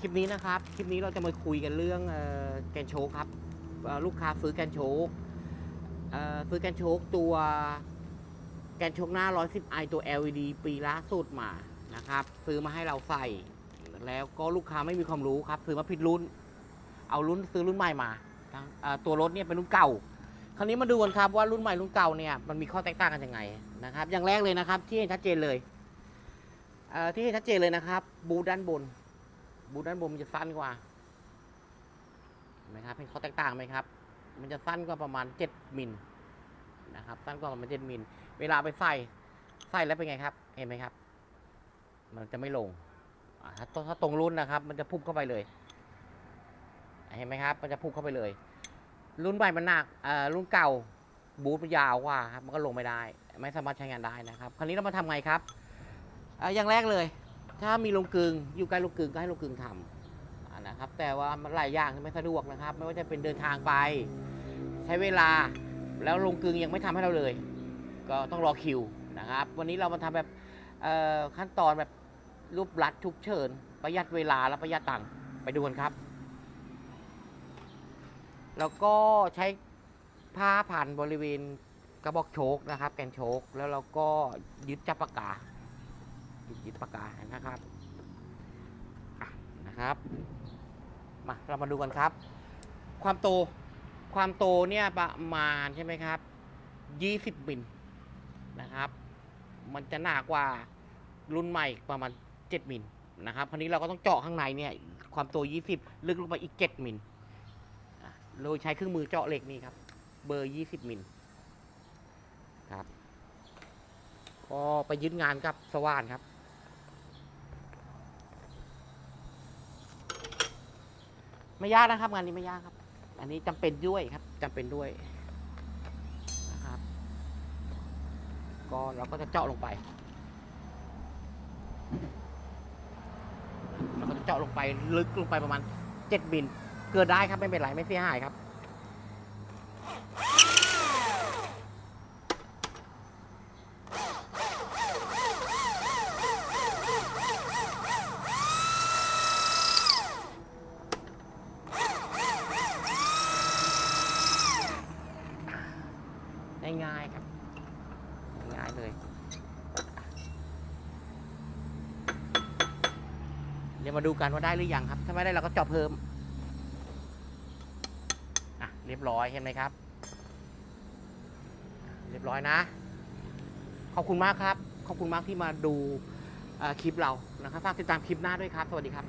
คลิปนี้นะครับ คลิปนี้เราจะมาคุยกันเรื่องออแกนโชคครับ ลูกค้าซื้อแกนโชคซื้อแกนโชคตัวแกนโชคหน้า 110i ตัว LED ปีล่าสุดมานะครับ ซื้อมาให้เราใส่ แล้วก็ลูกค้าไม่มีความรู้ครับ ซื้อมาผิดรุ่น เอารุ่นซื้อรุ่นใหม่มา ตัวรถเนี่ยเป็นรุ่นเก่า คราวนี้มาดูกันครับว่ารุ่นใหม่รุ่นเก่าเนี่ยมันมีข้อแตกต่างกันยังไงนะครับ อย่างแรกเลยนะครับที่เห็นชัดเจนเลยที่เห็นชัดเจนเลยนะครับ บูด้านบน บูธด้านบนมันจะสั้นกว่าเห็นไหมครับเห็นข้อแตกต่างไหมครับ มันจะสั้นกว่าประมาณ 7มิลนะครับ สั้นกว่าประมาณ7มิลเวลาไปใส่ใส่แล้วเป็นไงครับ เห็นไหมครับ มันจะไม่ลงถ้าถ้าตรงรุ่นนะครับ มันจะพุ่งเข้าไปเลย เห็นไหมครับ มันจะพุ่งเข้าไปเลย รุ่นใหม่มันหนักรุ่นเก่าบูทมันยาวกว่าครับ มันก็ลงไม่ได้ ไม่สามารถใช้งานได้นะครับ คราวนี้เรามาทำไงครับออย่างแรกเลย ถ้ามีลงกึงอยู่ใกล้ลงกึงก็ให้ลงกึงทำนะครับ แต่ว่ามันหลายอย่างไม่สะดวกนะครับ ไม่ว่าจะเป็นเดินทางไป ใช้เวลาแล้วลงกึงยังไม่ทำให้เราเลย ก็ต้องรอคิวนะครับ วันนี้เรามาทำแบบขั้นตอนแบบรูปรัดฉุกเฉินประหยัดเวลาและประหยัดตังค์ไปดูกันครับ แล้วก็ใช้ผ้าผ่านบริเวณกระบอกโชกนะครับ แกนโชกแล้วเราก็ยึดจับปากกา ยึดยึดปากกานะครับนะครับมาเรามาดูกันครับ ความโตความโตเนี่ยประมาณใช่ไหมครับ20มิลนะครับ มันจะหนากว่ารุ่นใหม่ประมาณ7มิลนะครับคราวนี้เราก็ต้องเจาะข้างในเนี่ยความโต20ลึกลงไปอีก7มิลโดยใช้เครื่องมือเจาะเหล็กนี่ครับ เบอร์20มิลครับก็ไปยึดงานกับสว่านครับ ไม่ยากนะครับ งานนี้ไม่ยากครับ อันนี้จำเป็นด้วยครับจำเป็นด้วยนะครับ ก็เราก็จะเจาะลงไปเราก็จะเจาะลงไปลึกลงไปประมาณ7มิลเกิดได้ครับไม่เป็นไรไม่เสียหายครับ ง่ายๆครับ ง่ายเลย เดี๋ยวมาดูกันว่าได้หรือยังครับ ถ้าไม่ได้เราก็เจาะเพิ่ม อะ เรียบร้อยเห็นไหมครับ เรียบร้อยนะ ขอบคุณมากครับ ขอบคุณมากที่มาดูคลิปเรานะครับ ฝากติดตามคลิปหน้าด้วยครับ สวัสดีครับ